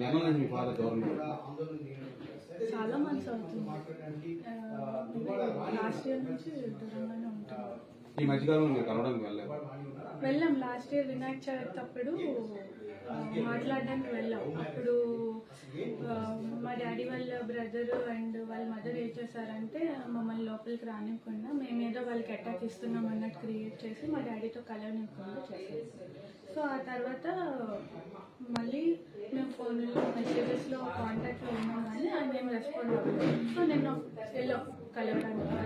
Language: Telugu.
నుంచి మీ దూరం చాలా మంత్స్ అవుతుంది. లాస్ట్ ఇయర్ నుంచి దూరంగానే ఈ మధ్యకాలంలో మీరు కలవడానికి వెళ్ళలేదు వెళ్ళాం. లాస్ట్ ఇయర్ వినాయక చవితి అప్పుడు మాట్లాడడానికి వెళ్ళాం. అప్పుడు మా డాడీ వాళ్ళ బ్రదర్ అండ్ వాళ్ళ మదర్ ఏం చేశారంటే మమ్మల్ని లోపలికి రానివ్వకుండా మేమేదో వాళ్ళకి అటాక్ ఇస్తున్నాం అన్నట్టు క్రియేట్ చేసి మా డాడీతో కలవనివ్వకుండా చేశారు సో ఆ తర్వాత మళ్ళీ మేము ఫోన్లో మెసేజెస్లో కాంటాక్ట్లో ఉన్నాం కానీ ఆయన ఏం రెస్పాండ్ అవ్వలేదు. సో నేను వెళ్ళాం కలవడానికి